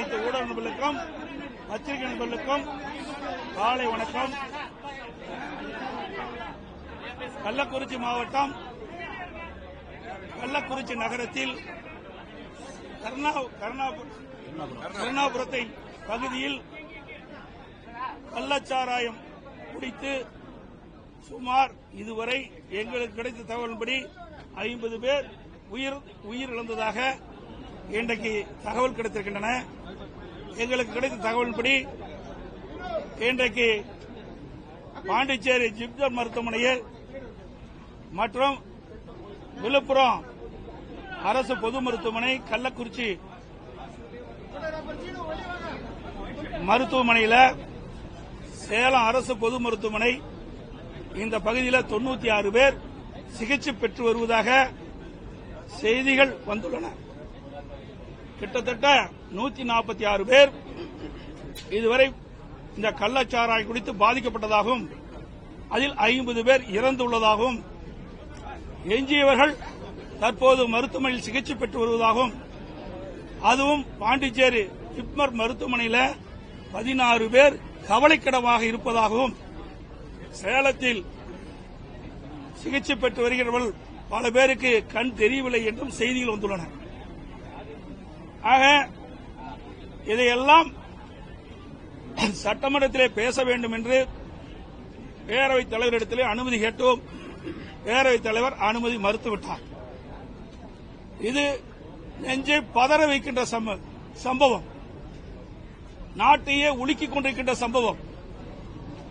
அனைத்து ஊடக நண்பர்களுக்கும் பத்திரிகை நண்பர்களுக்கும் காலை வணக்கம். கள்ளக்குறிச்சி மாவட்டம் கள்ளக்குறிச்சி நகரத்தில் கருணாபுரத்தை பகுதியில் கள்ளச்சாராயம் குடித்து சுமார் இதுவரை எங்களுக்கு கிடைத்த தகவலின்படி ஐம்பது பேர் உயிர் உயிரிழந்ததாக இன்றைக்கு தகவல் கிடைத்திருக்கின்றன. எங்களுக்கு கிடைத்த தகவல்படி இன்றைக்கு பாண்டிச்சேரி ஜிப்ஜர் மருத்துவமனையில் மற்றும் விழுப்புரம் அரசு பொது மருத்துவமனை கள்ளக்குறிச்சி மருத்துவமனையில் சேலம் அரசு பொது மருத்துவமனை இந்த பகுதியில் தொன்னூத்தி ஆறு பேர் சிகிச்சை பெற்று வருவதாக செய்திகள் வந்துள்ளன. கிட்டத்தட்ட நூத்தி நாற்பத்தி ஆறு பேர் இதுவரை இந்த கள்ளச்சாராய் குடித்து பாதிக்கப்பட்டதாகவும் அதில் ஐம்பது பேர் இறந்துள்ளதாகவும் எஞ்சியவர்கள் தற்போது மருத்துவமனையில் சிகிச்சை பெற்று வருவதாகவும் அதுவும் பாண்டிச்சேரி ஜிப்மர் மருத்துவமனையில் பதினாறு பேர் கவலைக்கிடமாக இருப்பதாகவும் சேலத்தில் சிகிச்சை பெற்று வருகிறவர்கள் பல பேருக்கு கண் தெரியவில்லை என்றும் செய்திகள் வந்துள்ளன. ஆக இதையெல்லாம் சட்டமன்றத்திலே பேச வேண்டும் என்று பேரவைத் தலைவரிடத்திலே அனுமதி கேட்டோம். பேரவைத் தலைவர் அனுமதி மறுத்துவிட்டார். இது நெஞ்சை பதற வைக்கின்ற சம்ப- சம்பவம். நாட்டையே உலுக்கிக் கொண்டிருக்கின்ற சம்பவம்.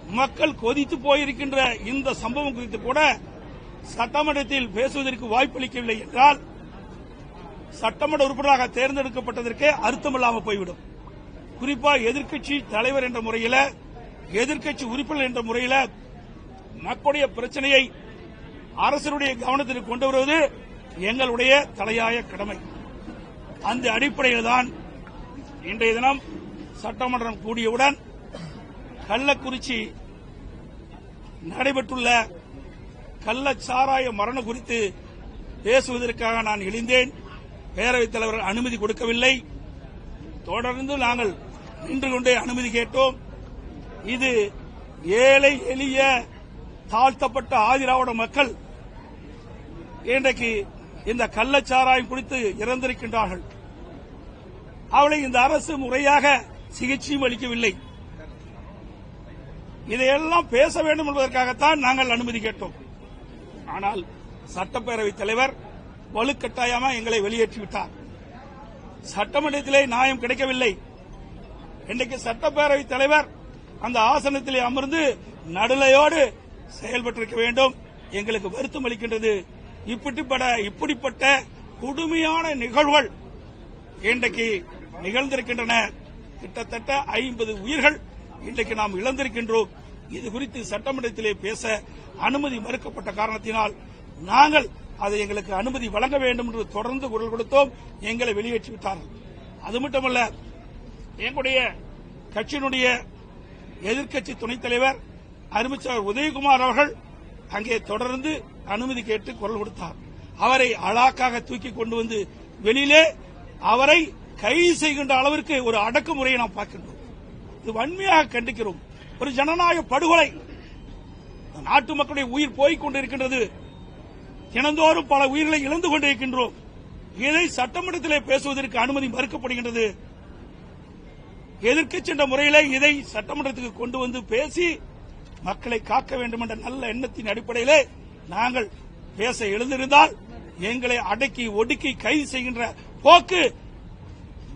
மக்கள் கொதித்து போயிருக்கின்ற இந்த சம்பவம் குறித்து கூட சட்டமன்றத்தில் பேசுவதற்கு வாய்ப்பளிக்கவில்லை என்றால் சட்டமன்ற உறுப்பினராக தேர்ந்தெடுக்கப்பட்டதற்கே அர்த்தமில்லாமல் போய்விடும். குறிப்பாக எதிர்க்கட்சி தலைவர் என்ற முறையில் எதிர்க்கட்சி உறுப்பினர் என்ற முறையில் மக்களுடைய பிரச்சனையை அரசனுடைய கவனத்திற்கு கொண்டு வருவது எங்களுடைய தலையாய கடமை. அந்த அடிப்படையில் தான் இன்றைய தினம் சட்டமன்றம் கூடியவுடன் கள்ளக்குறிச்சி நடைபெற்றுள்ள கள்ளச்சாராய மரணம் குறித்து பேசுவதற்காக நான் எழுந்தேன். பேரவைத் தலைவர் அனுமதி கொடுக்கவில்லை. தொடர்ந்து நாங்கள் நின்று கொண்டே அனுமதி கேட்டோம். இது ஏழை எளிய தாழ்த்தப்பட்ட ஆதிராவிட மக்கள் இன்றைக்கு இந்த கள்ளச்சாராயம் குடித்து இறந்திருக்கின்றார்கள். அவளை இந்த அரசு முறையாக சிகிச்சையும் அளிக்கவில்லை. இதையெல்லாம் பேச வேண்டும் என்பதற்காகத்தான் நாங்கள் அனுமதி கேட்டோம். ஆனால் சட்டப்பேரவைத் தலைவர் வலுக்கட்டாயமா எங்களை வெளியேற்றிவிட்டார். சட்டமன்றத்திலே நியாயம் கிடைக்கவில்லை. இன்றைக்கு சட்டப்பேரவைத் தலைவர் அந்த ஆசனத்திலே அமர்ந்து நடுலையோடு செயல்பட்டிருக்க வேண்டும். எங்களுக்கு வருத்தம் அளிக்கின்றது. இப்படிப்பட்ட இப்படிப்பட்ட கொடுமையான நிகழ்வுகள் இன்றைக்கு நிகழ்ந்திருக்கின்றன. கிட்டத்தட்ட ஐம்பது உயிர்கள் இன்றைக்கு நாம் இழந்திருக்கின்றோம். இது குறித்து சட்டமன்றத்திலே பேச அனுமதி மறுக்கப்பட்ட காரணத்தினால் நாங்கள் அதை எங்களுக்கு அனுமதி வழங்க வேண்டும் என்று தொடர்ந்து குரல் கொடுத்தோம். எங்களை வெளியேற்றி விட்டார்கள். அது மட்டுமல்ல எங்களுடைய கட்சியினுடைய எதிர்க்கட்சி துணைத் தலைவர் அறிவிச்சர் உதயகுமார் அவர்கள் அங்கே தொடர்ந்து அனுமதி கேட்டு குரல் கொடுத்தார். அவரை அழாக்காக தூக்கி கொண்டு வந்து வெளியிலே அவரை கைது செய்கின்ற அளவிற்கு ஒரு அடக்குமுறையை நாம் பார்க்கின்றோம். இது வன்மையாக கண்டிக்கிறோம். ஒரு ஜனநாயக படுகொலை. நாட்டு மக்களுடைய உயிர் போய்க் கொண்டிருக்கின்றது. தினந்தோறும் பல உயிர்களை இழந்து கொண்டிருக்கின்றோம். இதை சட்டமன்றத்திலே பேசுவதற்கு அனுமதி மறுக்கப்படுகின்றது. எதிர்க்க சென்ற முறையிலே இதை சட்டமன்றத்துக்கு கொண்டு வந்து பேசி மக்களை காக்க வேண்டும் என்ற நல்ல எண்ணத்தின் அடிப்படையிலே நாங்கள் பேச எழுந்திருந்தால் எங்களை அடக்கி ஒடுக்கி கைது செய்கின்ற போக்கு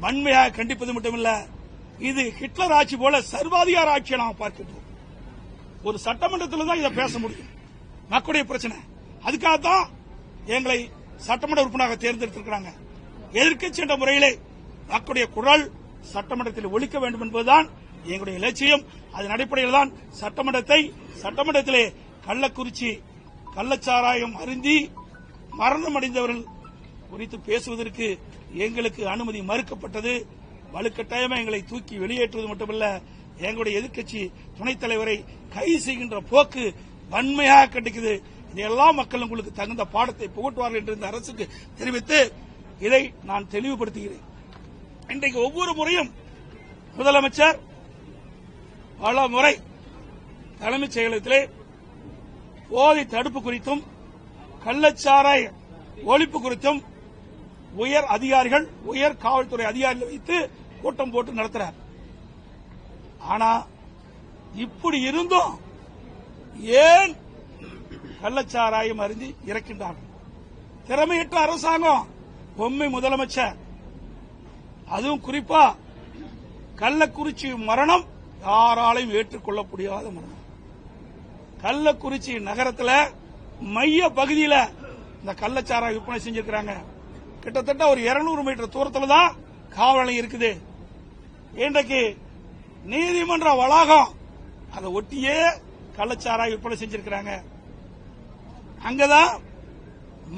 வன்மையாக கண்டிப்பது மட்டுமல்ல இது ஹிட்லர் ஆட்சி போல சர்வாதிகார ஆட்சியை நாம் பார்க்கின்றோம். ஒரு சட்டமன்றத்தில் தான் இதை பேச முடியும். மக்களுடைய பிரச்சனை. அதுக்காகத்தான் எங்களை சட்டமன்ற உறுப்பினராக தேர்ந்தெடுத்திருக்கிறாங்க. எதிர்க்கட்சி என்ற முறையிலே மக்களுடைய குரல் சட்டமன்றத்தில் ஒழிக்க வேண்டும் என்பதுதான் எங்களுடைய லட்சியம் அதன் அடிப்படையில் தான் சட்டமன்றத்தை சட்டமன்றத்திலே கள்ளக்குறிச்சி கள்ளச்சாராயம் அருந்தி மரணம் அடைந்தவர்கள் குறித்து பேசுவதற்கு எங்களுக்கு அனுமதி மறுக்கப்பட்டது. வலுக்கட்டாயமாக எங்களை தூக்கி வெளியேற்றுவது மட்டுமல்ல எங்களுடைய எதிர்க்கட்சி துணைத் தலைவரை கைது செய்கின்ற போக்கு வன்மையாக கண்டிக்குது. எல்லா மக்களும் உங்களுக்கு தகுந்த பாடத்தை புகட்டுவார்கள் என்று இந்த அரசுக்கு தெரிவித்து இதை நான் தெளிவுபடுத்துகிறேன். இன்றைக்கு ஒவ்வொரு முறையும் முதலமைச்சர் பல முறை தலைமைச் செயலகத்திலே போதை தடுப்பு குறித்தும் கள்ளச்சாராய ஒழிப்பு குறித்தும் உயர் அதிகாரிகள் உயர் காவல்துறை அதிகாரிகள் வைத்து கூட்டம் போட்டு நடத்துறார். ஆனா இப்படி இருந்தும் ஏன் கள்ளச்சாராயம் அறிந்து இறக்கின்றார்கள். திறமையற்ற அரசாங்கம் பொம்மை முதலமைச்சர். அதுவும் குறிப்பா கள்ளக்குறிச்சி மரணம் யாராலையும் ஏற்றுக்கொள்ள முடியாத மரணம். கள்ளக்குறிச்சி நகரத்தில் மைய பகுதியில் இந்த கள்ளச்சாராய விற்பனை செஞ்சிருக்கிறாங்க. கிட்டத்தட்ட ஒரு 200 மீட்டர் தூரத்தில் தான் காவல் இருக்குது. இன்றைக்கு நீதிமன்ற வளாகம் அதை ஒட்டியே கள்ளச்சாராய விற்பனை செஞ்சிருக்கிறாங்க. அங்கதான்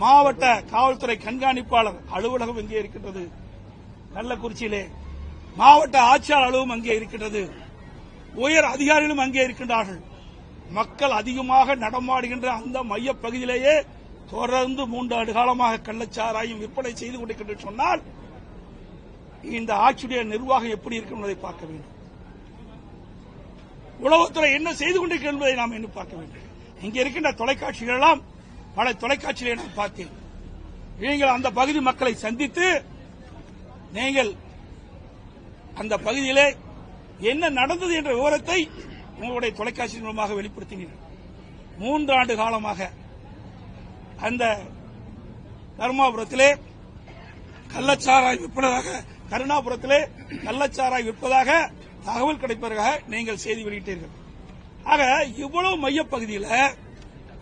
மாவட்ட காவல்துறை கண்காணிப்பாளர் அலுவலகம் இங்கே இருக்கின்றது. கள்ளக்குறிச்சியிலே மாவட்ட ஆட்சியாளர் அலுவலகம் அங்கே இருக்கின்றது. உயர் அதிகாரிகளும் அங்கே இருக்கின்றார்கள். மக்கள் அதிகமாக நடமாடுகின்ற அந்த மைய பகுதியிலேயே தொடர்ந்து மூன்று ஆண்டு காலமாக கள்ளச்சாராயம் விற்பனை செய்து கொண்டிருக்கின்ற சொன்னால் இந்த ஆட்சியுடைய நிர்வாகம் எப்படி இருக்கும் என்பதை பார்க்க வேண்டும். உளவுத்துறை என்ன செய்து கொண்டிருக்கிறது என்பதை நாம் இன்னும் பார்க்க வேண்டும். இங்கே இருக்கின்ற தொலைக்காட்சிகள் எல்லாம் பல தொலைக்காட்சிகளை நான் பார்த்தேன். நீங்கள் அந்த பகுதி மக்களை சந்தித்து நீங்கள் அந்த பகுதியிலே என்ன நடந்தது என்ற விவரத்தை உங்களுடைய தொலைக்காட்சி மூலமாக வெளிப்படுத்தினீர்கள். மூன்று ஆண்டு காலமாக அந்த தருமாபுரத்திலே கள்ளச்சாராய் விற்பதாக கருணாபுரத்திலே கள்ளச்சாராய் விற்பதாக தகவல் கிடைப்பதற்காக நீங்கள் செய்தி வெளியிட்டீர்கள். ஆக இவ்வளவு மையப்பகுதியில்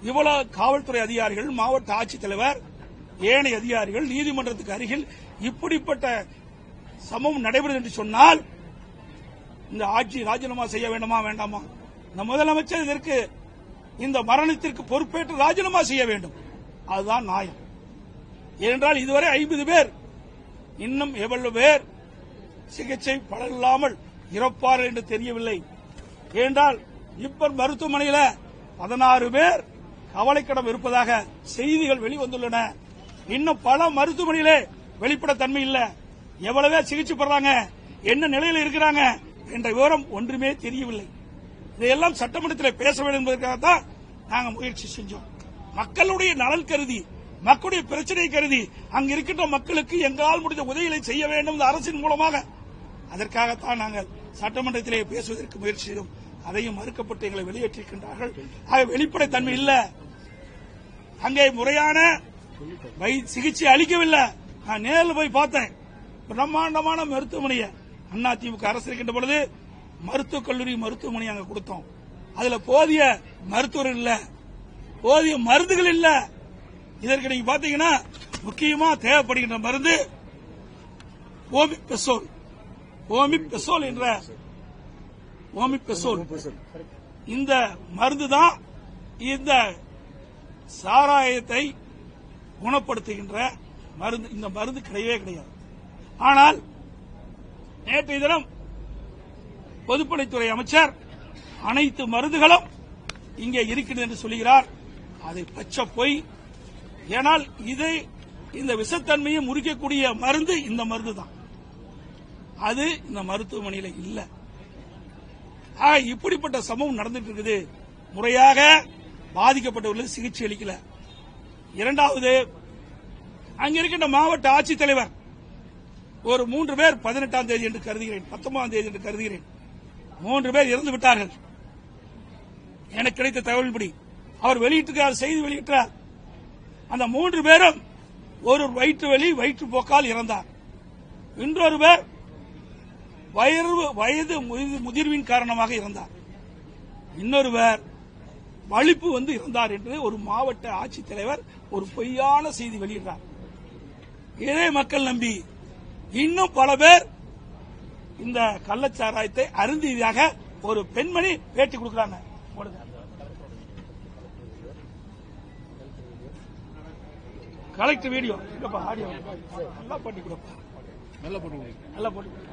இவ்வளவு காவல்துறை அதிகாரிகள் மாவட்ட ஆட்சித்தலைவர் ஏனைய அதிகாரிகள் நீதிமன்றத்துக்கு அருகில் இப்படிப்பட்ட சம்பவம் நடைபெறும் என்று சொன்னால் இந்த ஆட்சி ராஜினாமா செய்ய வேண்டுமா வேண்டாமா? இந்த முதலமைச்சர் இதற்கு இந்த மரணத்திற்கு பொறுப்பேற்று ராஜினாமா செய்ய வேண்டும். அதுதான் நியாயம். ஏனென்றால் இதுவரை ஐம்பது பேர் இன்னும் எவ்வளவு பேர் சிகிச்சை பலனில்லாமல் இறப்பார்கள் என்று தெரியவில்லை. ஏனென்றால் இப்ப மருத்துவமனையில் பதினாறு பேர் கவலைக்கிடம் இருப்பதாக செய்திகள் வெளிவந்துள்ளன. இன்னும் பல மருத்துவமனையிலே வெளிப்படத்தன்மை இல்ல. எவ்வளவு சிகிச்சை பெறாங்க? என்ன நிலையில் இருக்கிறாங்க? என்ற விவரம் ஒன்றுமே தெரியவில்லை. இதையெல்லாம் சட்டமன்றத்தில் பேச வேண்டும் என்பதற்காகத்தான் நாங்க முயற்சி செஞ்சோம். மக்களுடைய நலன் கருதி மக்களுடைய பிரச்சனை கருதி அங்க இருக்கின்ற மக்களுக்கு எங்களால் முடிந்த உதவிகளை செய்ய வேண்டும் அரசின் மூலமாக அதற்காகத்தான் நாங்கள் சட்டமன்றத்திலே பேசுவதற்கு முயற்சி செய்தோம். அதையும் மறுக்கப்பட்டு எங்களை வெளியேற்றிருக்கின்றார்கள் ஆக வெளிப்படைத்தன்மை இல்ல. அங்கே முறையான வை- சிகிச்சை அளிக்கவில்லை. நான் நேரில் போய் பார்த்தேன். பிரம்மாண்டமான மருத்துவமனையை அண்ணா திமுக அரசு இருக்கின்ற பொழுது மருத்துவக் கல்லூரி மருத்துவமனை அங்க கொடுத்தோம். அதுல போதிய மருத்துவர் இல்ல. போதிய மருந்துகள் இல்ல. இதற்கு நீங்க பாத்தீங்கன்னா முக்கியமா தேவைப்படுகின்ற மருந்து ஓமி பெசோல் ஓமிப் பெசோல் என்ற ஓமிபெசோல் இந்த மருந்து தான் இந்த சாராயத்தை குணப்படுத்துகின்ற மருந்து. இந்த மருந்து கிடையவே கிடையாது. ஆனால் நேற்றைய தினம் பொதுப்பணித்துறை அமைச்சர் அனைத்து மருந்துகளும் இங்கே இருக்கிறது என்று சொல்லுகிறார். அதை பச்சை பொய். ஏனால் இதை இந்த விஷத்தன்மையை முறிக்கக்கூடிய மருந்து இந்த மருந்து தான் அது இந்த மருத்துவமனையில இல்ல. இப்படிப்பட்ட சம்பவம் நடந்துட்டு இருக்குது. முறையாக பாதிக்கப்பட்டவர்களுக்கு சிகிச்சை அளிக்கல. இரண்டாவது அங்க இருக்கின்ற மாவட்ட ஆட்சித்தலைவர் ஒரு மூன்று பேர் பதினெட்டாம் தேதி என்று கருதுகிறேன் பத்தொன்பதாம் தேதி என்று கருதுகிறேன். மூன்று பேர் இறந்து விட்டார்கள். எனக்கு கிடைத்த தகவல்படி அவர் வெளியிட்டிருக்கிறார் செய்தி வெளியிட்டார். அந்த மூன்று பேரும் ஒரு வயிற்று வலி வயிற்று போக்கால் இறந்தார் இன்னொருவர் வயது வயது முதிர்வின் காரணமாக இருந்தார் இன்னொருவர் வலிப்பு வந்து இருந்தார் என்று ஒரு மாவட்ட ஆட்சித்தலைவர் ஒரு பொய்யான செய்தி வெளியிட்டார் இதே மக்கள் நம்பி இன்னும் பல பேர் இந்த கள்ளச்சாராயத்தை அருந்தியதாக ஒரு பெண்மணி பேட்டி கொடுக்கிறாங்க. Collector video. ஆடியோ. நல்லா பண்ணி கொடுப்பா. நல்லா போட்டு நல்லா போட்டி கொடு.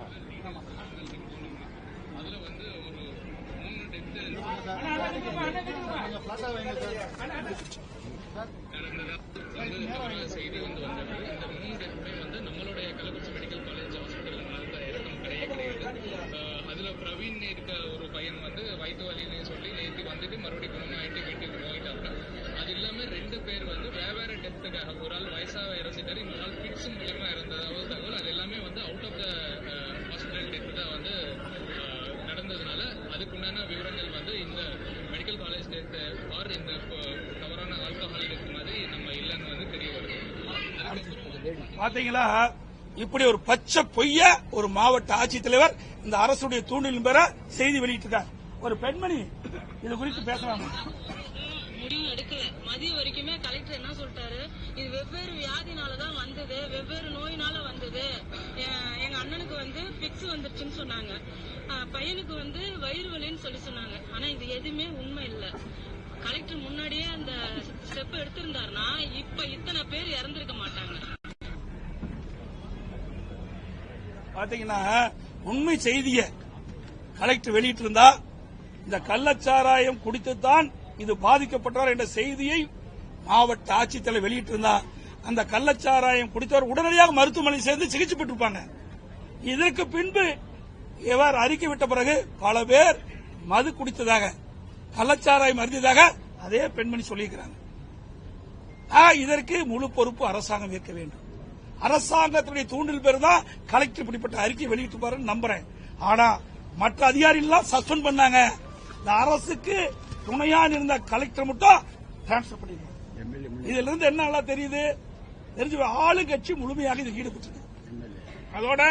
அதுல பிரவீன் இருக்க ஒரு பையன் வந்து வயிற்று வலின்னு சொல்லி நேற்று வந்துட்டு மறுபடியும் குணமாயிட்டு வீட்டுக்கு போயிட்டாங்க அது இல்லாம ரெண்டு பேர் வந்து வெவ்வேறு டெத்துக்காக ஒரு ஆள் வயசாக இறந்துட்டாரு இன்னொரு ஆள் கிட்ஸ் மூலியமா இறந்ததாவது தகவல் அது எல்லாமே வந்து out of the hospital death தான் வந்து uh, நடந்ததுனால அதுக்குண்டான விவரங்கள் வந்து இந்த மெடிக்கல் காலேஜ் டெத் ஆர் இந்த uh, தவறான ஆல்கஹால் டெத் மாதிரி நம்ம இல்லைன்னு வந்து தெரிய வருது. பாத்தீங்களா? இப்படி ஒரு பச்சை பொய்ய ஒரு மாவட்ட ஆட்சித்தலைவர் இந்த அரசுடைய தூண்டில் பெற செய்தி வெளியிட்டிருக்கார். ஒரு பெண்மணி இது குறித்து பேசலாமா? முடிவு எடுக்கல. மதியம் வரைக்குமே கலெக்டர் என்ன சொல்லிட்டாரு? இது வெவ்வேறு வியாதினால தான் வந்தது வெவ்வேறு நோயினால வந்தது. எங்க அண்ணனுக்கு வந்து பிக்ஸ் வந்துருச்சுன்னு சொன்னாங்க. பையனுக்கு வந்து வயிறு வலின்னு சொல்லி சொன்னாங்க. ஆனா இது எதுவுமே உண்மை இல்ல. கலெக்டர் முன்னாடியே அந்த ஸ்டெப் எடுத்திருந்தாருன்னா இப்ப இத்தனை பேர் இறந்திருக்க மாட்டாங்க. பாத்தீங்கன்னா உண்மை செய்திய கலெக்டர் வெளியிட்டிருந்தா இந்த கள்ளச்சாராயம் குடித்துத்தான் இது பாதிக்கப்பட்டவர் என்ற செய்தியை மாவட்ட ஆட்சித்தலைவர் வெளியிட்டிருந்தா அந்த கள்ளச்சாராயம் குடித்தவர் உடனடியாக மருத்துவமனை சேர்ந்து சிகிச்சை பெற்றிருப்பாங்க இதற்கு பின்பு இவர் அறிக்கை விட்ட பிறகு பல பேர் மது குடித்ததாக கள்ளச்சாராயம் அருந்ததாக அதே பெண்மணி சொல்லியிருக்கிறாங்க. ஆ, இதற்கு முழு பொறுப்பு அரசாங்கம் ஏற்க வேண்டும். அரசாங்கத்துடைய தூண்டில் பேர் தான் கலெக்டர் இப்படிப்பட்ட அறிக்கை வெளியிட்டு நம்புறேன். ஆனா மற்ற அதிகாரிகள் சஸ்பெண்ட் பண்ணாங்க. இந்த அரசுக்கு துணையா இருந்த கலெக்டர் மட்டும் டிரான்ஸ்பர் பண்ணிருக்காங்க. இதுல இருந்து என்ன நல்லா தெரியுது? தெரிஞ்சு ஆளுங்கட்சி முழுமையாக இதில் ஈடுபட்டிருக்கு. அதோட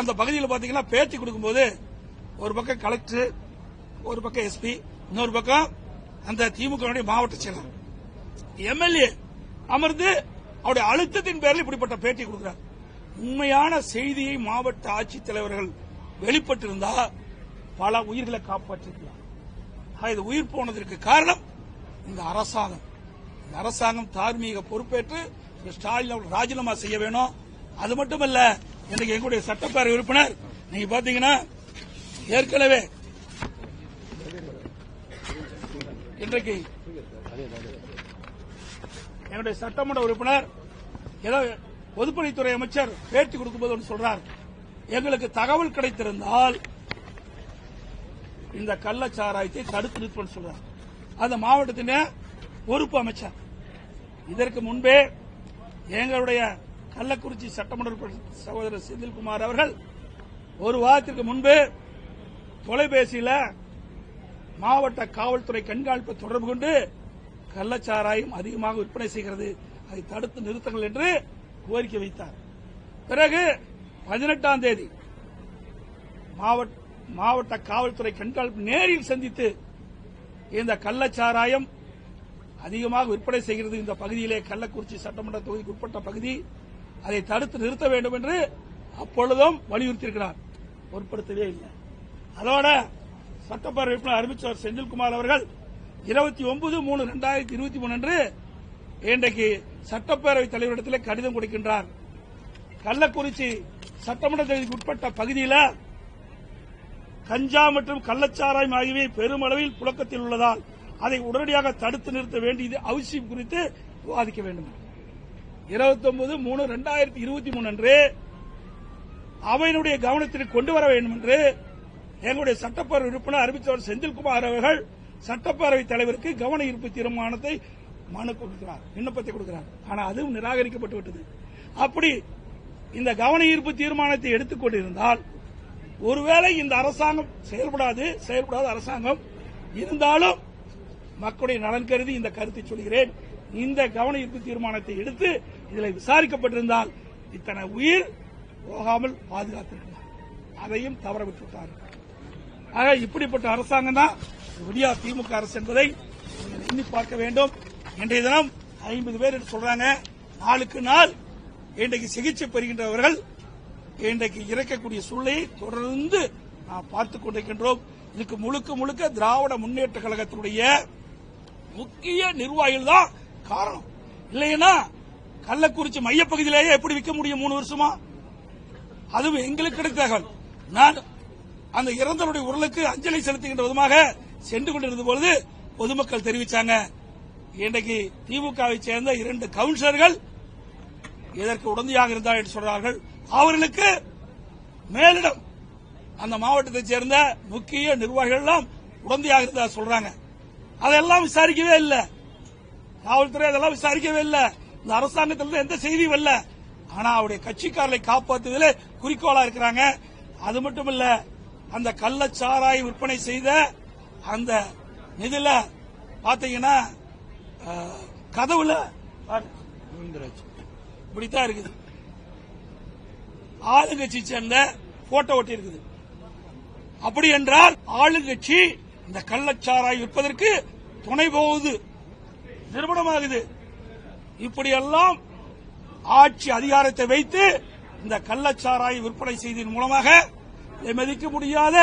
அந்த பகுதியில் பாத்தீங்கன்னா பேட்டி கொடுக்கும்போது ஒரு பக்கம் கலெக்டர் ஒரு பக்கம் எஸ்பி இன்னொரு பக்கம் அந்த திமுக மாவட்ட செயலர். எம்எல்ஏ அமர்ந்து அவருடைய அழுத்தத்தின் பேரில் இப்படிப்பட்ட பேட்டி கொடுக்கிறார். உண்மையான செய்தியை மாவட்ட ஆட்சித்தலைவர்கள் வெளிப்பட்டிருந்தா பல உயிர்களை காப்பாற்றிருக்கலாம். இது உயிர் போனதற்கு காரணம் இந்த அரசாங்கம். இந்த அரசாங்கம் தார்மீக பொறுப்பேற்று ஸ்டாலின் அவர்கள் ராஜினாமா செய்ய வேணும். அது மட்டுமல்ல இன்னைக்கு எங்களுடைய சட்டப்பேரவை உறுப்பினர் நீங்க பாத்தீங்கன்னா ஏற்கனவே இன்றைக்கு என்னுடைய சட்டமன்ற உறுப்பினர் ஏதோ பொதுப்பணித்துறை அமைச்சர் பேட்டி கொடுக்கும்போது ஒன்று சொல்றார். எங்களுக்கு தகவல் கிடைத்திருந்தால் இந்த கள்ளச்சாராயத்தை தடுத்து நிறுத்துவேன் சொல்றார். அந்த மாவட்டத்தின் பொறுப்பு அமைச்சர். இதற்கு முன்பே எங்களுடைய கள்ளக்குறிச்சி சட்டமன்ற சகோதரர் செந்தில்குமார் அவர்கள் ஒரு வாரத்திற்கு முன்பு தொலைபேசியில மாவட்ட காவல்துறை கண்காணிப்பை தொடர்பு கொண்டு கள்ளச்சாராயம் அதிகமாக விற்பனை செய்கிறது அதை தடுத்து நிறுத்துங்கள் என்று கோரிக்கை வைத்தார். பிறகு பதினெட்டாம் தேதி மாவட்ட மாவட்ட காவல்துறை கண்காணிப்பு நேரில் சந்தித்து இந்த கள்ளச்சாராயம் அதிகமாக விற்பனை செய்கிறது. இந்த பகுதியிலே கள்ளக்குறிச்சி சட்டமன்ற தொகுதிக்கு உட்பட்ட பகுதி அதை தடுத்து நிறுத்த வேண்டும் என்று அப்பொழுதும் வலியுறுத்தியிருக்கிறார். பொருட்படுத்தவே இல்லை. அதோட சட்டப்பேரவை உறுப்பினர் அறிவிச்சவர் செந்தில்குமார் அவர்கள் இருபத்தி ஒன்பது மூணு ரெண்டாயிரத்தி இருபத்தி மூணு அன்று இன்றைக்கு சட்டப்பேரவைத் தலைவரிடத்தில் கடிதம் கொடுக்கின்றார். கள்ளக்குறிச்சி சட்டமன்ற தொகுதிக்கு உட்பட்ட பகுதியில் கஞ்சா மற்றும் கள்ளச்சாராயம் ஆகியவை பெருமளவில் புழக்கத்தில் உள்ளதால் அதை உடனடியாக தடுத்து நிறுத்த வேண்டியது அவசியம் குறித்து விவாதிக்க வேண்டும். இருபத்தி ஒன்பது மூணு ரெண்டாயிரத்தி இருபத்தி மூணு அன்று அவையினுடைய கவனத்திற்கு கொண்டு வர வேண்டும் என்று எங்களுடைய சட்டப்பேரவை உறுப்பினர் அறிவித்தவர் செந்தில்குமார் அவர்கள் சட்டப்பேரவைத் தலைவருக்கு கவன ஈர்ப்பு தீர்மானத்தை மனு கொடுக்கிறார் விண்ணப்பத்தை கொடுக்கிறார். ஆனால் அதுவும் நிராகரிக்கப்பட்டு விட்டது. அப்படி இந்த கவன ஈர்ப்பு தீர்மானத்தை எடுத்துக் கொண்டிருந்தால் ஒருவேளை இந்த அரசாங்கம் செயல்படாது செயல்படாத அரசாங்கம் இருந்தாலும் மக்களுடைய நலன் கருதி இந்த கருத்தை சொல்கிறேன். இந்த கவன ஈர்ப்பு தீர்மானத்தை எடுத்து இதில் விசாரிக்கப்பட்டிருந்தால் இத்தனை உயிர் போகாமல் பாதுகாத்திருக்கலாம். அதையும் தவற விட்டுவிட்டார்கள் ஆக இப்படிப்பட்ட அரசாங்கம் தான் விடியா திமுக அரசு என்பதை நீங்கள் எண்ணி பார்க்க வேண்டும். இன்றைய தினம் ஐம்பது பேர் சொல்றாங்க. நாளுக்கு நாள் இன்றைக்கு சிகிச்சை பெறுகின்றவர்கள் இன்றைக்கு இறக்கக்கூடிய சூழலை தொடர்ந்து நாம் பார்த்துக் கொண்டிருக்கின்றோம். இதுக்கு முழுக்க முழுக்க திராவிட முன்னேற்ற கழகத்தினுடைய முக்கிய நிர்வாகிகள் தான் காரணம். இல்லைன்னா கள்ளக்குறிச்சி மையப்பகுதியிலேயே எப்படி விற்க முடியும் மூணு வருஷமா? அதுவும் எங்களுக்கு கிடைத்த தகவல். நான் அந்த இறந்தவருடைய உடலுக்கு அஞ்சலி செலுத்துகின்ற விதமாக சென்று கொண்டிருந்த பொழுது பொதுமக்கள் தெரிவித்தாங்க இன்றைக்கு திமுகவை சேர்ந்த இரண்டு கவுன்சிலர்கள் இதற்கு உடந்தையாக இருந்தார் என்று சொல்றார்கள். அவர்களுக்கு மேலிடம் அந்த மாவட்டத்தை சேர்ந்த முக்கிய நிர்வாகிகள் எல்லாம் உடந்தையாக இருந்தா சொல்றாங்க. அதெல்லாம் விசாரிக்கவே இல்லை. காவல்துறை அதெல்லாம் விசாரிக்கவே இல்லை. இந்த அரசாங்கத்திலிருந்து எந்த செய்தியும் இல்ல ஆனா அவருடைய கட்சிக்காரர்களை காப்பாற்றுவதிலே குறிக்கோளா இருக்கிறாங்க. அது மட்டும் இல்ல அந்த கள்ளச்சாராய் விற்பனை செய்த அந்த இதுல பாத்தீங்கன்னா கதவுல இப்படித்தான் இருக்குது. ஆளுங்கட்சி சேர்ந்த போட்டோ ஒட்டி இருக்குது அப்படி என்றால் ஆளுங்கட்சி இந்த கள்ளச்சாராய் விற்பதற்கு துணை போகுது. நிறுவனமாகுது. இப்படியெல்லாம் ஆட்சி அதிகாரத்தை வைத்து இந்த கள்ளச்சாராய் விற்பனை செய்தியின் மூலமாக மதிக்க முடியாத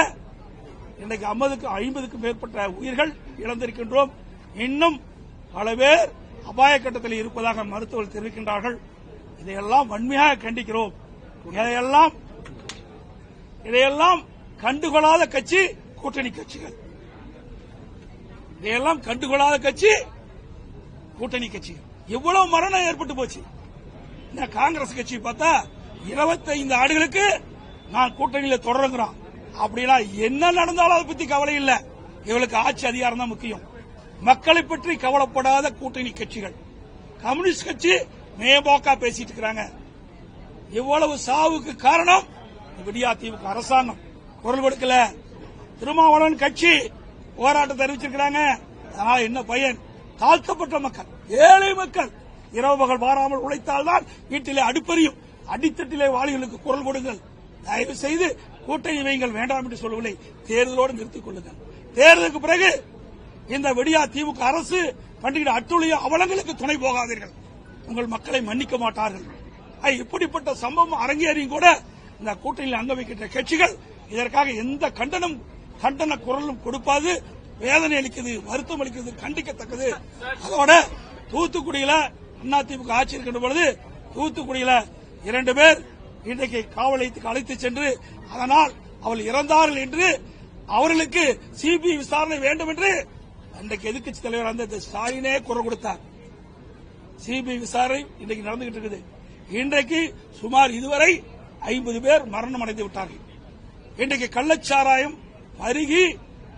இன்றைக்கு ஐம்பதுக்கு ஐம்பதுக்கும் மேற்பட்ட உயிர்கள் இழந்திருக்கின்றோம். இன்னும் பல பேர் அபாய கட்டத்தில் இருப்பதாக மருத்துவர்கள் தெரிவிக்கின்றார்கள். இதையெல்லாம் வன்மையாக கண்டிக்கிறோம். இதையெல்லாம் இதையெல்லாம் கண்டுகொள்ளாத கட்சி கூட்டணி கட்சிகள். இதையெல்லாம் கண்டுகொள்ளாத கட்சி கூட்டணி கட்சிகள். எவ்வளவு மரணம் ஏற்பட்டு போச்சு. இந்த காங்கிரஸ் கட்சி பார்த்தா 25 ஆண்டுகளுக்கு நான் கூட்டணியில தொடருங்கிறான் அப்படின்னா என்ன நடந்தாலும் அதை பத்தி கவலை இல்ல. இவளுக்கு ஆட்சி அதிகாரம் தான் முக்கியம். மக்களை பற்றி கவலைப்படாத கூட்டணி கட்சிகள். கம்யூனிஸ்ட் கட்சி மேம்போக்கா பேசிட்டு இருக்கிறாங்க. இவ்வளவு சாவுக்கு காரணம் விடியாத்தீவுக்கு திமுக அரசாங்கம். குரல் கொடுக்கல. திருமாவளவன் கட்சி போராட்டத்தை அறிவிச்சிருக்கிறாங்க அதனால என்ன பயன்? தாழ்த்தப்பட்ட மக்கள் ஏழை மக்கள் இரவு பகல் மாறாமல் உழைத்தால்தான் வீட்டிலே அடுப்பறியும். அடித்தட்டிலே வாளிகளுக்கு குரல் கொடுங்கள். தயவு செய்து கூட்டணி வைங்கள். வேண்டாம் என்று சொல்லவில்லை. தேர்தலோடு நிறுத்திக் கொள்ளுங்கள். தேர்தலுக்கு பிறகு இந்த வெடியா திமுக அரசு பண்டிகை அட்டுழிய அவலங்களுக்கு துணை போகாதீர்கள். உங்கள் மக்களை மன்னிக்க மாட்டார்கள். இப்படிப்பட்ட சம்பவம் அரங்கேறியும் கூட இந்த கூட்டணியில் அங்க வைக்கின்ற கட்சிகள் இதற்காக எந்த கண்டனம் கண்டன குரலும் கொடுப்பாது வேதனை அளிக்குது வருத்தம் அளிக்கிறது கண்டிக்கத்தக்கது. அதோட தூத்துக்குடியில அதிமுக ஆட்சி இருக்கின்ற பொழுது தூத்துக்குடியில இரண்டு பேர் இன்றைக்கு காவல் அழைத்து சென்று அதனால் அவள் இறந்தார்கள் என்று அவர்களுக்கு சிபிஐ விசாரணை வேண்டும் என்று அன்றைக்கு எதிர்க்கட்சி தலைவர் அந்த ஸ்டாலினே குரல் கொடுத்தார். சிபிஐ விசாரணை இன்றைக்கு நடந்துகிட்டு இருக்குது. இன்றைக்கு சுமார் இதுவரை ஐம்பது பேர் மரணம் அடைந்து விட்டார்கள். இன்றைக்கு கள்ளச்சாராயம் அருகி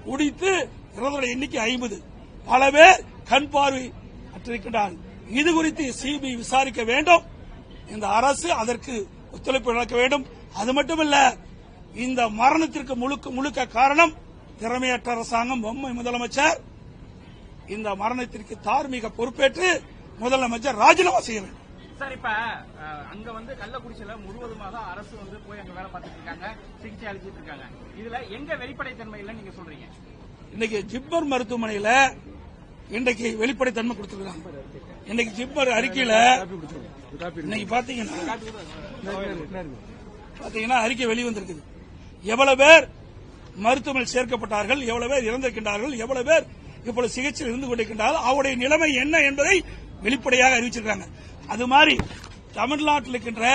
குடித்து இறந்தோட எண்ணிக்கை ஐம்பது. பல பேர் கண் பார்வை இது குறித்து சிபிஐ விசாரிக்க வேண்டும். இந்த அரசு அதற்கு ஒத்துழைப்பு வழங்க வேண்டும். அது மட்டுமல்ல இந்த மரணத்திற்கு முழுக்க முழுக்க காரணம் திறமையற்ற அரசாங்கம் பொம்மை முதலமைச்சர். இந்த மரணத்திற்கு தார்மீக பொறுப்பேற்று முதலமைச்சர் ராஜினாமா செய்ய வேண்டும். சார் இப்ப அங்க வந்து கள்ளக்குறிச்சியில முழுவதுமாக அரசு வந்து போய் அங்க வேலை பார்த்துட்டு இருக்காங்க சிகிச்சை அளிச்சிட்டு இருக்காங்க. இதுல எங்க வெளிப்படைத்தன்மை இல்லைன்னு நீங்க சொல்றீங்க? இன்னைக்கு ஜிப்மர் மருத்துவமனையில இன்றைக்கு வெளிப்படைத்தன்மை கொடுத்துருக்காங்க. இன்னைக்கு ஜிப்மர் அறிக்கையில இன்னைக்கு பாத்தீங்கன்னா பாத்தீங்கன்னா அறிக்கை வெளிவந்திருக்குது. எவ்வளவு பேர் மருத்துவமனையில் சேர்க்கப்பட்டார்கள் எவ்வளவு பேர் இறந்திருக்கின்றார்கள் எவ்வளவு பேர் இப்பொழுது சிகிச்சையில் இருந்து கொண்டிருக்கின்றார்கள் அவருடைய நிலைமை என்ன என்பதை வெளிப்படையாக அறிவிச்சிருக்காங்க. அது மாதிரி தமிழ்நாட்டில் இருக்கின்ற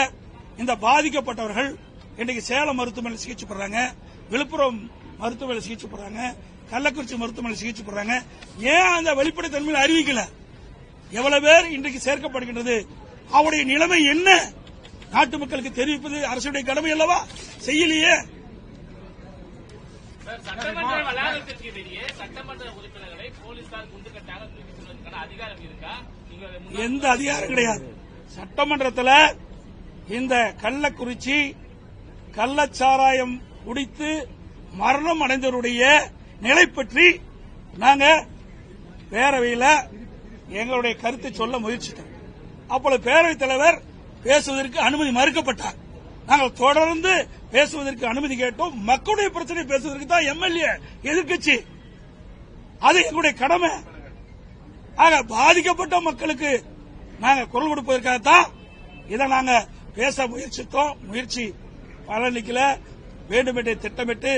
இந்த பாதிக்கப்பட்டவர்கள் இன்றைக்கு சேலம் மருத்துவமனையில் சிகிச்சை பெறாங்க விழுப்புரம் மருத்துவமனையில் சிகிச்சை பெறாங்க கள்ளக்குறிச்சி மருத்துவமனையில் சிகிச்சை பெறாங்க. ஏன் அந்த வெளிப்படைத்தன்மையில் அறிவிக்கல? எவ்வளவு பேர் இன்றைக்கு சேர்க்கப்படுகின்றது? அவருடைய நிலைமை என்ன? நாட்டு மக்களுக்கு தெரிவிப்பது அரசுடைய கடமை அல்லவா? செய்யலையே. சட்டமன்ற வளாகத்திற்கு வெளியே சட்டமன்ற உறுப்பினர்களை போலீசார் குண்டுகட்டாக தூக்கி செல்வதற்கான அதிகாரம் இருக்கா? எந்த அதிகாரம் கிடையாது. சட்டமன்றத்தில் இந்த கள்ளக்குறிச்சி கள்ளச்சாராயம் குடித்து மரணம் அடைந்தவருடைய நிலை பற்றி நாங்க பேரவையில் எங்களுடைய கருத்தை சொல்ல முயற்சித்தோம். அப்பொழுது பேரவைத் தலைவர் பேசுவதற்கு அனுமதி மறுக்கப்பட்டார். நாங்கள் தொடர்ந்து பேசுவதற்கு அனுமதி கேட்டோம். மக்களுடைய பிரச்சனை பேசுவதற்கு தான் எம்எல்ஏ எதிர்கட்சி அது எங்களுடைய கடமை. ஆக பாதிக்கப்பட்ட மக்களுக்கு நாங்க குரல் கொடுப்பதற்காக தான் இதை நாங்க பேச முயற்சித்தோம். முயற்சி பலனிக்கல வேண்டுமென்றே திட்டமிட்டு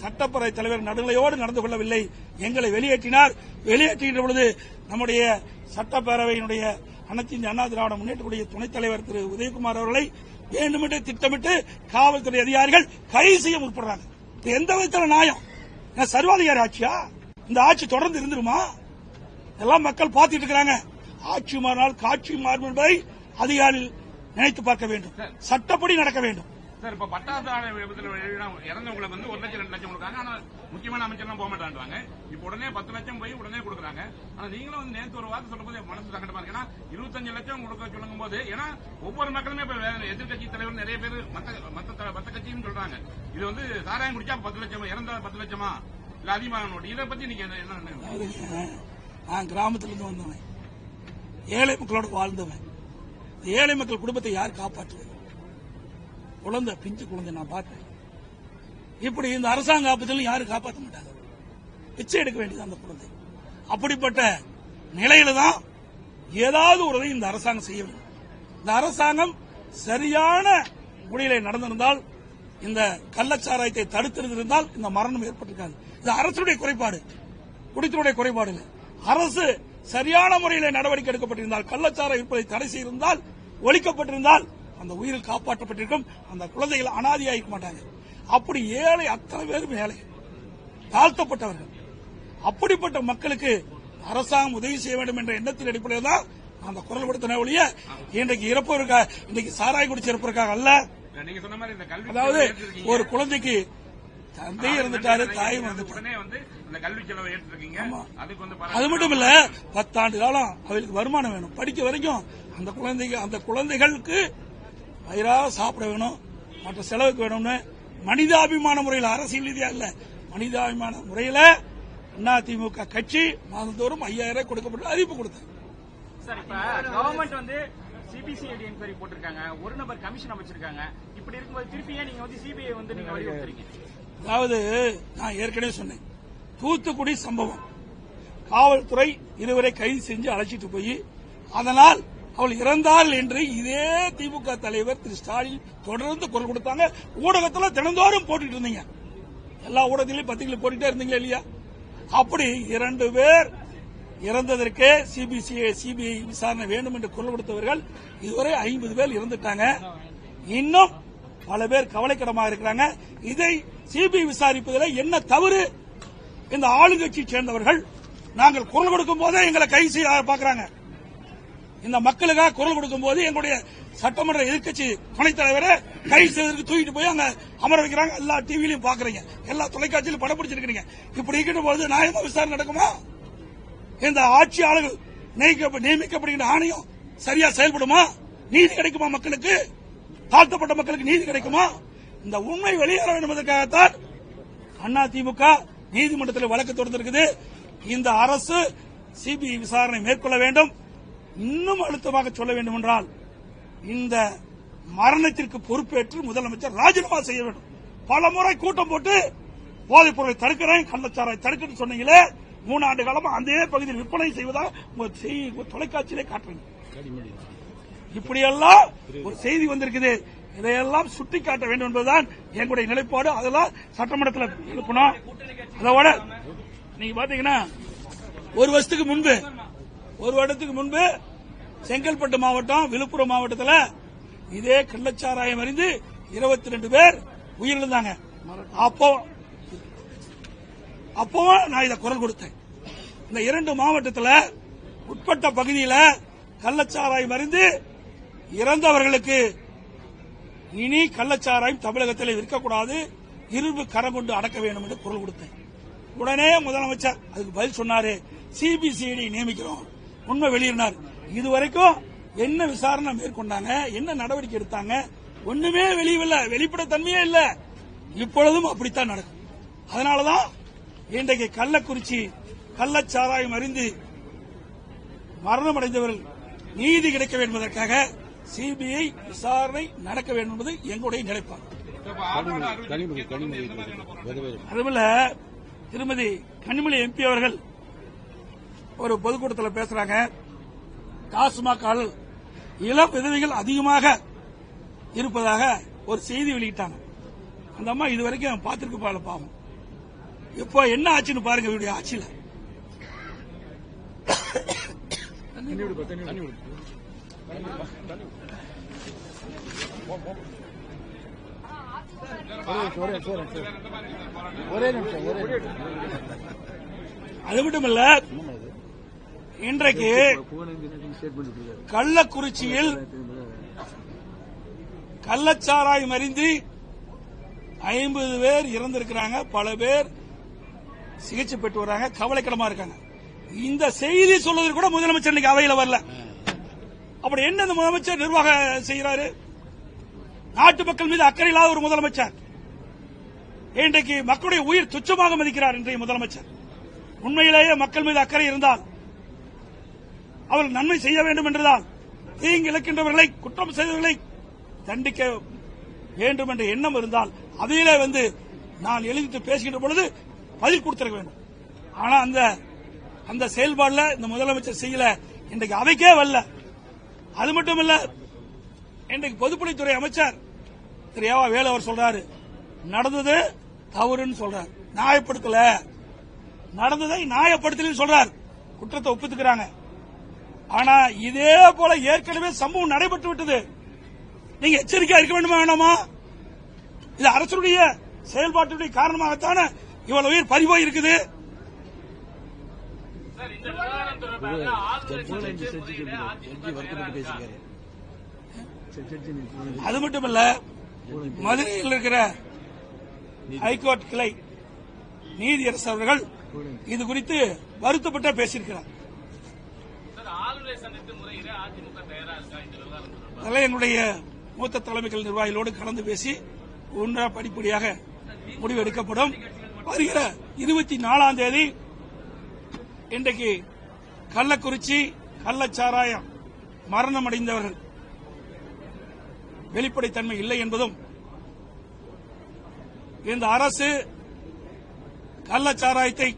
சட்டப்பேரவை தலைவர் நடுநிலையோடு நடந்து கொள்ளவில்லை. எங்களை வெளியேற்றினார். வெளியேற்றுகின்ற பொழுது நம்முடைய சட்டப்பேரவையினுடைய அனைத்து இந்திய அண்ணா திராவிட முன்னேற்றக்கூடிய துணைத் தலைவர் திரு உதயகுமார் அவர்களை வேண்டுமென்றே திட்டமிட்டு காவல்துறை அதிகாரிகள் கைது செய்ய முற்படுறாங்க. எந்த விதத்தில் நியாயம்? என்ன சர்வாதிகாரி ஆட்சியா? இந்த ஆட்சி தொடர்ந்து இருந்துருமா? எல்லாம் மக்கள் பார்த்துட்டு இருக்கிறாங்க. ஆட்சி மாறினால் காட்சி மாறும் என்பதை அதிகாரிகள் நினைத்து பார்க்க வேண்டும். சட்டப்படி நடக்க வேண்டும். சார் இப்ப பட்டாசு ஆலை விபத்துல இறந்தவங்களுக்கு வந்து ஒரு லட்சம் ரெண்டு லட்சம் கொடுக்காங்க ஆனா முக்கியமான அமைச்சர்லாம் போக மாட்டாங்க இப்ப உடனே பத்து லட்சம் போய் உடனே கொடுக்குறாங்க. ஆனா நீங்களும் வந்து நேத்து ஒரு வார்த்தை சொல்லும் போது மனசு சங்கடமா இருக்கு. ஏன்னா இருபத்தஞ்சு லட்சம் கொடுக்க சொல்லும் போது ஏன்னா ஒவ்வொரு மக்களுமே இப்ப வேற எதிர்க்கட்சி தலைவர் நிறைய பேர் மத்த மத்த மத்த கட்சியும் சொல்றாங்க. இது வந்து சாராயம் குடிச்சா பத்து லட்சமா இறந்தா பத்து லட்சமா? இல்ல அதிகமாக நோட்டு. இதை பத்தி நீங்க என்ன நான் கிராமத்துல இருந்து வந்தவன். ஏழை மக்களோடு வாழ்ந்தவன். இந்த ஏழை மக்கள் குடும்பத்தை யார் காப்பாற்றுவது? குழந்தை பிஞ்சு குழந்தை நான் பார்த்தேன் இப்படி இந்த அரசாங்க ஆபத்திலும் யாரும் காப்பாற்ற மாட்டாங்க. பிச்சை எடுக்க வேண்டியது அந்த குழந்தை. அப்படிப்பட்ட நிலையில தான் ஏதாவது ஒரு இந்த அரசாங்கம் செய்ய வேண்டும். இந்த அரசாங்கம் சரியான முடியலை நடந்திருந்தால் இந்த கள்ளச்சாராயத்தை தடுத்திருந்திருந்தால் இந்த மரணம் ஏற்பட்டிருக்காது. இது அரசுடைய குறைபாடு. குடித்தனுடைய குறைபாடு இல்லை. அரசு சரியான முறையில் நடவடிக்கை எடுக்கப்பட்டிருந்தால் கள்ளச்சாராயம் இருப்பதை தடை செய்திருந்தால் ஒழிக்கப்பட்டிருந்தால் அந்த உயிர்கள் காப்பாற்றப்பட்டிருக்கும் அந்த குழந்தைகள் அனாதியாயிருக்க மாட்டாங்க. அப்படி ஏழை அத்தனை பேரும் ஏழை. தாழ்த்தப்பட்டவர்கள். அப்படிப்பட்ட மக்களுக்கு அரசாங்கம் உதவி செய்ய வேண்டும் என்ற எண்ணத்தின் அடிப்படையில் தான் அந்த குரல் கொடுத்த ஒழிய இன்றைக்கு இறப்பதற்காக இன்னைக்கு சாராய் குடிச்சு இறப்பதற்காக அல்ல. அதாவது. ஒரு குழந்தைக்கு தந்தை தாயும் இறந்துட்டாரு. உடனே வந்து இந்த கல்வி செலவை ஏற்றிருக்கீங்க. அதுக்கு வந்து. அது மட்டும் இல்ல பத்தாண்டு காலம் அவளுக்கு வருமானம் வேணும். படிக்க வரைக்கும் அந்த குழந்தைங்க அந்த குழந்தைகளுக்கு வயிறாக சாப்பிட வேணும். மற்ற செலவுக்கு வேணும்னு மனிதாபிமான முறையில் அரசியல் ரீதியா இல்ல மனிதாபிமான முறையில அதிமுக கட்சி மாதந்தோறும் ஐயாயிரம் ரூபாய் கொடுக்கப்பட்டு அறிவிப்பு கொடுத்தது. சார் இப்ப கவர்மெண்ட் வந்து சிபிசிஐடி என்கொயரி போட்டிருக்காங்க. ஒரு நபர் கமிஷன் அமைச்சிருக்காங்க. இப்படி இருக்கும்போது திருப்பி ஏன் நீங்க வந்து சிபிஐ வந்து நீங்க வலியுறுத்துறீங்க அதாவது நான் ஏற்கனவே சொன்னேன். தூத்துக்குடி சம்பவம். காவல்துறை இருவரை கைது செஞ்சு அழைச்சிட்டு போய் அதனால் அவள் இறந்தாள் என்று இதே திமுக தலைவர் திரு ஸ்டாலின் தொடர்ந்து குரல் கொடுத்தாங்க. ஊடகத்தில் தினந்தோறும் போட்டுட்டு இருந்தீங்க. எல்லா ஊடகத்திலையும் பத்திரிகை போட்டுட்டே இருந்தீங்க இல்லையா? அப்படி இரண்டு பேர் இறந்ததற்கு சிபிசிஐ சிபிஐ விசாரணை வேண்டும் என்று குரல் கொடுத்தவர்கள் இதுவரை ஐம்பது பேர் இறந்துட்டாங்க. இன்னும் பல பேர் கவலைக்கிடமாக இருக்கிறாங்க. இதை சிபிஐ விசாரிப்பதில் என்ன தவறு? இந்த ஆளுங்கட்சி சேர்ந்தவர்கள் நாங்கள் குரல் கொடுக்கும் போதே எங்களை கைது செய்ய பார்க்கறாங்க. இந்த மக்களுக்காக குரல் கொடுக்கும் போது எங்களுடைய சட்டமன்ற எதிர்க்கட்சி துணைத் தலைவரை கை செய்வதற்கு தூக்கிட்டு போய் அங்க அமர வைக்கிறாங்க. எல்லா டிவிலையும் பாக்குறீங்க எல்லா தொலைக்காட்சியிலும் படம் பிடிச்சிருக்கீங்க இப்படி இருக்கின்ற பொழுது நியாயமா விசாரணை நடக்குமா? இந்த ஆட்சியாளர்கள் நியமிக்கப்படுகின்ற ஆணையம் சரியா செயல்படுமா? நீதி கிடைக்குமா மக்களுக்கு? தாழ்த்தப்பட்ட மக்களுக்கு நீதி கிடைக்குமா? இந்த உண்மை வெளியேற வேண்டும் என்பதற்காகத்தான் அண்ணா திமுக நீதிமன்றத்தில் வழக்கு தொடர்ந்திருக்குது. இந்த அரசு சிபிஐ விசாரணை மேற்கொள்ள வேண்டும். இன்னும் அழுத்தமாக சொல்ல வேண்டும் என்றால் இந்த மரணத்திற்கு பொறுப்பேற்று முதலமைச்சர் ராஜினாமா செய்ய வேண்டும். பல முறை கூட்டம் போட்டு போதைப் பொருளை தடுக்கிறேன் கள்ளச்சாராய் தடுக்கிறேன்னு சொன்னீங்களே மூணு ஆண்டு காலமா அதே பகுதியில் விற்பனை செய்வதாக செய்தி- தொலைக்காட்சியிலே காட்டுறீங்க. இப்படியெல்லாம் ஒரு செய்தி வந்திருக்குது. இதையெல்லாம் சுட்டிக்காட்ட வேண்டும் என்பதுதான் எங்களுடைய நிலைப்பாடு. அதெல்லாம் சட்டமன்றத்தில் எழுப்பணும் அதோட நீங்க பாத்தீங்கன்னா ஒரு வருஷத்துக்கு முன்பு ஒரு வருடத்துக்கு முன்பு செங்கல்பட்டு மாவட்டம் விழுப்புரம் மாவட்டத்தில் இதே கள்ளச்சாராயம் அறிந்து இருபத்தி ரெண்டு பேர் உயிரிழந்தாங்க. அப்போ அப்பவும் நான் இதை குரல் கொடுத்தேன். இந்த இரண்டு மாவட்டத்தில் உட்பட்ட பகுதியில் கள்ளச்சாராயம் அறிந்து இறந்தவர்களுக்கு இனி கள்ளச்சாராயம் தமிழகத்தில் இருக்கக்கூடாது. இரும்பு கரம் கொண்டு அடக்க வேண்டும் என்று குரல் கொடுத்தேன். உடனே முதலமைச்சர் அதுக்கு பதில் சொன்னாரு. சிபிசிஐடி நியமிக்கிறோம். உண்மை வெளியினார். இதுவரைக்கும் என்ன விசாரணை மேற்கொண்டாங்க? என்ன நடவடிக்கை எடுத்தாங்க? ஒண்ணுமே வெளியில வெளிப்படைத்தன்மையே இல்ல. இப்பொழுதும் அப்படித்தான் நடக்கும். அதனாலதான் இன்றைக்கு கள்ளக்குறிச்சி கள்ளச்சாராயம் அறிந்து மரணமடைந்தவர்கள் நீதி கிடைக்க வேண்டும் என்பதற்காக சிபிஐ விசாரணை நடக்க வேண்டும் என்பது எங்களுடைய நிலைப்பாடு. அதுபோல திருமதி கனிமொழி எம்பி அவர்கள் ஒரு பொதுக்கூட்டத்தில் பேசுறாங்க. டாஸ்மாக் ஆள் இளம் விதவைகள் அதிகமாக இருப்பதாக ஒரு செய்தி வெளியிட்டாங்க. அந்த அம்மா இதுவரைக்கும் பார்த்திருக்க பால பாவம். இப்போ என்ன ஆச்சுன்னு பாருங்க இவருடைய ஆட்சியில. அது மட்டுமல்ல இன்றைக்கு கள்ளக்குறிச்சியில் கள்ளச்சாராய் மறிந்து ஐம்பது பேர் இறந்திருக்கிறாங்க. பல பேர் சிகிச்சை பெற்று வர்றாங்க. கவலைக்கிடமா இருக்காங்க. இந்த செய்தி சொல்வதற்கு கூட முதலமைச்சர் இன்னைக்கு அவையில வரல. அப்படி என்ன இந்த முதலமைச்சர் நிர்வாகம் செய்கிறாரு நாட்டு மக்கள் மீது அக்கறை இல்லாத ஒரு முதலமைச்சர். இன்றைக்கு மக்களுடைய உயிர் துச்சமாக மதிக்கிறார் இன்றைய முதலமைச்சர். உண்மையிலேயே மக்கள் மீது அக்கறை இருந்தால் அவர் நன்மை செய்ய வேண்டும் என்றுதான் தீங்கு இழக்கின்றவர்களை குற்றம் செய்தவர்களை தண்டிக்க வேண்டும் என்ற எண்ணம் இருந்தால் அதையிலே வந்து நான் எழுதிட்டு பேசுகின்ற பொழுது பதில் கொடுத்திருக்க வேண்டும். ஆனா அந்த அந்த செயல்பாடுல இந்த முதலமைச்சர் செய்யல இன்றைக்கு அவைக்கே வரல. அது மட்டும் இல்ல இன்றைக்கு பொதுப்பணித்துறை அமைச்சர் திரு ஏவா வேலு அவர் சொல்றாரு. நடந்தது தவறுன்னு சொல்றாரு. நியாயப்படுத்தல. நடந்ததை நியாயப்படுத்தலன்னு சொல்றார். குற்றத்தை ஒப்புத்துக்கிறாங்க. ஆனா இதே போல ஏற்கனவே சம்பவம் நடைபெற்று விட்டது. நீங்க எச்சரிக்கையா இருக்க வேண்டுமா வேண்டாமா? இது அரசுடைய செயல்பாட்டுடைய காரணமாகத்தானே இவ்வளவு உயிர் பறிபோய் இருக்குது? அது மட்டுமல்ல மதுரையில் இருக்கிற ஹைகோர்ட் கிளை நீதியரசர் அவர்கள் இது குறித்து வருத்தப்பட்ட பேசியிருக்கிறார். அதெல்லாம் என்னுடைய மூத்த தலைமைகள் நிர்வாகிகளோடு கலந்து பேசி ஒன்றா படிப்படியாக முடிவு எடுக்கப்படும் வருகிற இருபத்தி நாலாம் தேதி இன்றைக்கு கள்ளக்குறிச்சி கள்ளச்சாராயம் மரணம் அடைந்தவர்கள் வெளிப்படைத்தன்மை இல்லை என்பதும் இந்த அரசு கள்ளச்சாராயத்தை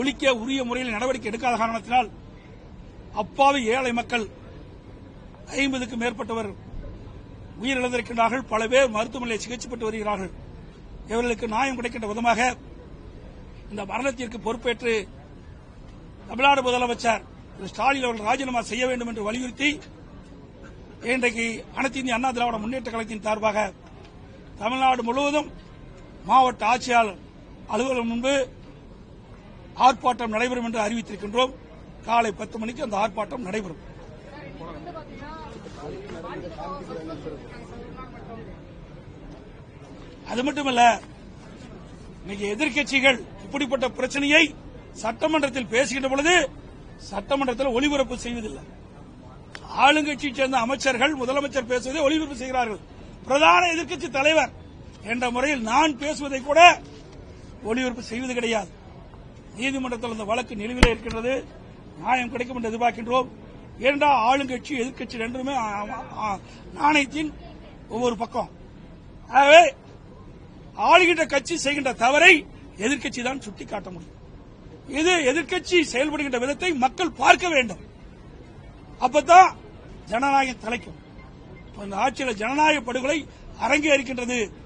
ஒழிக்க உரிய முறையில் நடவடிக்கை எடுக்காத காரணத்தினால் அப்பாவி ஏழை மக்கள் ஐம்பதுக்கும் மேற்பட்டவர் உயிரிழந்திருக்கின்றார்கள். பல பேர் மருத்துவமனையில் சிகிச்சை பெற்று வருகிறார்கள். இவர்களுக்கு நியாயம் கிடைக்கின்ற விதமாக இந்த மரணத்திற்கு பொறுப்பேற்று தமிழ்நாடு முதலமைச்சர் திரு ஸ்டாலின் அவர்கள் ராஜினாமா செய்ய வேண்டும் என்று வலியுறுத்தி இன்றைக்கு அனைத்து இந்திய அண்ணா திராவிட முன்னேற்ற கழகத்தின் சார்பாக தமிழ்நாடு முழுவதும் மாவட்ட ஆட்சியாளர் அலுவலகம் முன்பு ஆர்ப்பாட்டம் நடைபெறும் என்று அறிவித்திருக்கின்றோம். காலை பத்து மணிக்கு அந்த ஆர்ப்பாட்டம் நடைபெறும். அது மட்டுமல்ல இன்னைக்கு எதிர்க்கட்சிகள் இப்படிப்பட்ட பிரச்சனையை சட்டமன்றத்தில் பேசுகின்ற பொழுது சட்டமன்றத்தில் ஒளிபரப்பு செய்வதில்லை. ஆளுங்கட்சியைச் சேர்ந்த அமைச்சர்கள் முதலமைச்சர் பேசுவதை ஒளிபரப்பு செய்கிறார்கள். பிரதான எதிர்க்கட்சி தலைவர் என்ற முறையில் நான் பேசுவதை கூட ஒளிபரப்பு செய்வது கிடையாது. நீதிமன்றத்தில் அந்த வழக்கு நிலுவையில் இருக்கின்றது. நியாயம் கிடைக்கும் என்று எதிர்பார்க்கின்றோம். ஏனென்றால் ஆளுங்கட்சி எதிர்க்கட்சி ரெண்டுமே நாணயத்தின் ஒவ்வொரு பக்கம். ஆகவே ஆளுகின்ற கட்சி செய்கின்ற தவறை எதிர்க்கட்சி தான் சுட்டிக்காட்ட முடியும். இது எதிர்க்கட்சி செயல்படுகின்ற விதத்தை மக்கள் பார்க்க வேண்டும். அப்பதான் ஜனநாயகம் தலைக்கும். ஆட்சியில் ஜனநாயக படுகொலை அரங்கேறிக்கின்றது.